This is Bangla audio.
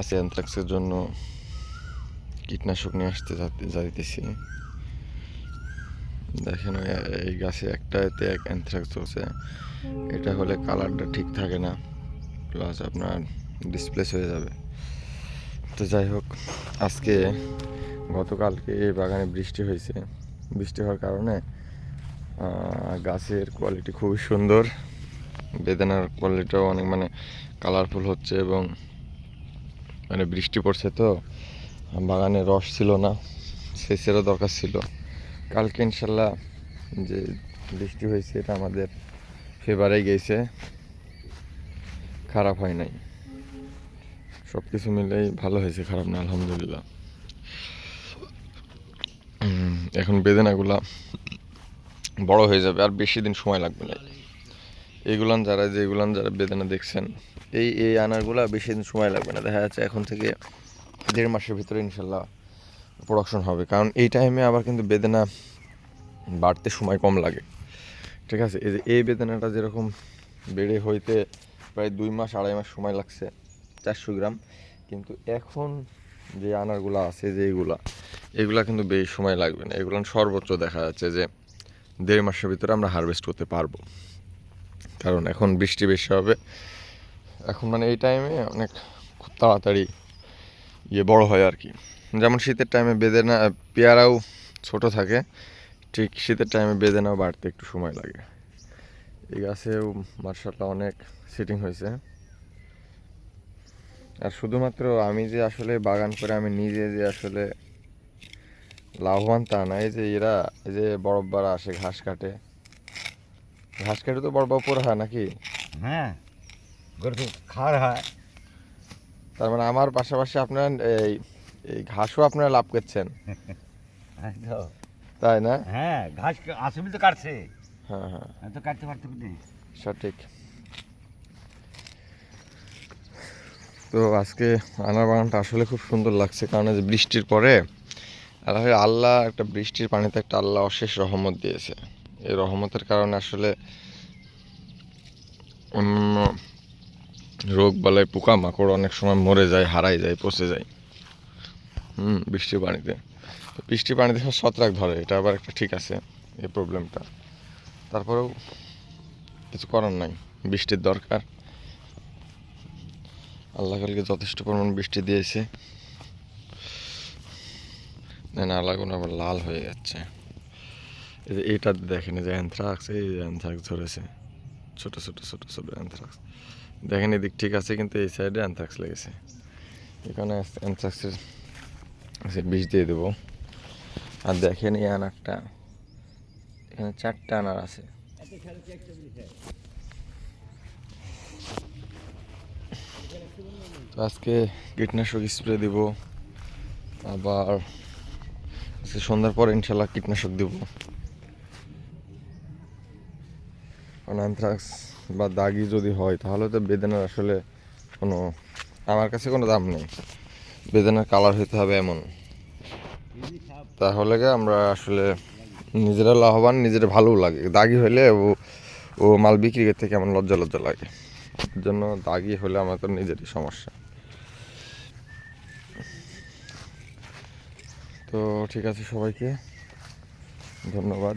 আছে অ্যানথ্রাক্সের জন্য কীটনাশক নিয়ে আসতে যাইতেছি। দেখেন এই গাছে একটা এতে এক অ্যানথ্রাক্স হচ্ছে এটা হলে কালারটা ঠিক থাকে না। প্লাস আপনার ডিসপ্লেস হয়ে যাবে। তো যাই হোক, আজকে গতকালকে এই বাগানে বৃষ্টি হয়েছে। বৃষ্টি হওয়ার কারণে গাছের কোয়ালিটি খুবই সুন্দর। বেদানার কোয়ালিটিও অনেক মানে কালারফুল হচ্ছে এবং মানে বৃষ্টি পড়ছে তো, বাগানে রস ছিল না, সেচেরও দরকার ছিল। কালকে ইনশাল্লাহ যে বৃষ্টি হয়েছে, এটা আমাদের ফেভারে গেছে। খারাপ হয় নাই। সব কিছু মিলেই ভালো হয়েছে, খারাপ না, আলহামদুলিল্লাহ। এখন বেদনাগুলা বড় হয়ে যাবে, আর বেশি দিন সময় লাগবে না। এইগুলান যারা, যেগুলান যারা বেদনা দেখছেন, এই এই আনারগুলা বেশি দিন সময় লাগবে না। দেখা যাচ্ছে এখন থেকে দেড় মাসের ভিতরে ইনশাল্লাহ প্রোডাকশন হবে। কারণ এই টাইমে আবার কিন্তু বেদনা বাড়তে সময় কম লাগে। ঠিক আছে? এই যে, এই বেদনাটা যেরকম বেড়ে হইতে প্রায় দুই মাস, আড়াই মাস সময় লাগছে, চারশো গ্রাম। কিন্তু এখন যে আনারগুলো আছে, যে এইগুলা এগুলা কিন্তু বেশি সময় লাগবে না। এগুলো সর্বোচ্চ দেখা যাচ্ছে যে দেড় মাসের ভিতরে আমরা হারভেস্ট করতে পারব। কারণ এখন বৃষ্টি বেশি হবে। এখন মানে এই টাইমে অনেক খুব তাড়াতাড়ি ইয়ে বড় হয় আর কি। যেমন শীতের টাইমে বেদেনা পেয়ারাও ছোট থাকে, ঠিক শীতের টাইমে বেদেনাও বাড়তে একটু সময় লাগে। এই গাছেও মার্শাল্লাহ অনেক সিটিং হয়েছে। আর শুধুমাত্র আমি যে আসলে বাগান করে আমি নিজে যে আসলে লাভবান তা না, এই যে এরা, এই যে বরফবারা আসে, ঘাস কাটে ঘাস কাটে তো বড় বড় হয় নাকি? হ্যাঁ গরু তো খাওয়ার হয়। তার মানে আমার পাশাপাশি আপনার এই এই ঘাসও আপনারা লাভ করছেন। তাই না? হ্যাঁ ঘাস আসবি তো কাটছে। হ্যাঁ হ্যাঁ। তো কাটতে পারতে পারি সঠিক। তো আজকে আনার বাগানটা আসলে খুব সুন্দর লাগছে কারণ যে বৃষ্টির পরে আল্লাহ আল্লাহ একটা বৃষ্টির পানিতে একটা আল্লাহ অশেষ রহমত দিয়েছে। এই রহমতের কারণে আসলে অন্য রোগ বালাই পোকা মাকড় অনেক সময় মরে যায়, হারাই যায়, পচে যায়। হুম, বৃষ্টির পানিতে। বৃষ্টির পানিতে সব ছত্রাক ধরে, এটা আবার একটা ঠিক আছে, এই প্রবলেমটা। তারপরেও কিছু করার নাই, বৃষ্টির দরকার। আল্লাহ কালকে যথেষ্ট পরিমাণ বৃষ্টি দিয়েছে। না নালাগুলো আবার লাল হয়ে যাচ্ছে। এইটা দেখেন যে অ্যানথ্রাক্স এই অ্যানথ্রাক্স ধরেছে। ছোট ছোট ছোট ছোট অ্যানথ্রাক্স দেখেন এদিক ঠিক আছে, কিন্তু এই সাইডে অ্যানথ্রাক্স লেগেছে। এখানে অ্যানথ্রাক্সের বিষ দিয়ে দেবো। আর দেখেন এই আনারটা এখানে চারটা আনার আছে। তো আজকে কীটনাশক স্প্রে দিব। আবার সন্ধ্যার পর ইনশাল্লাহ কীটনাশক দিব। কারণ অ্যানথ্রাক্স বা দাগি যদি হয়, তাহলে তো বেদনার আসলে কোনো আমার কাছে কোনো দাম নেই। বেদনার কালার হতে হবে এমন। তাহলে আমরা আসলে নিজেরা লাভবান, নিজেরা ভালোও লাগে। দাগি হলে ও ও মাল বিক্রি করতে কেমন লজ্জা লজ্জা লাগে। জন্য দাগি হলে আমার তো নিজেরই সমস্যা। তো ঠিক আছে সবাইকে। ধন্যবাদ।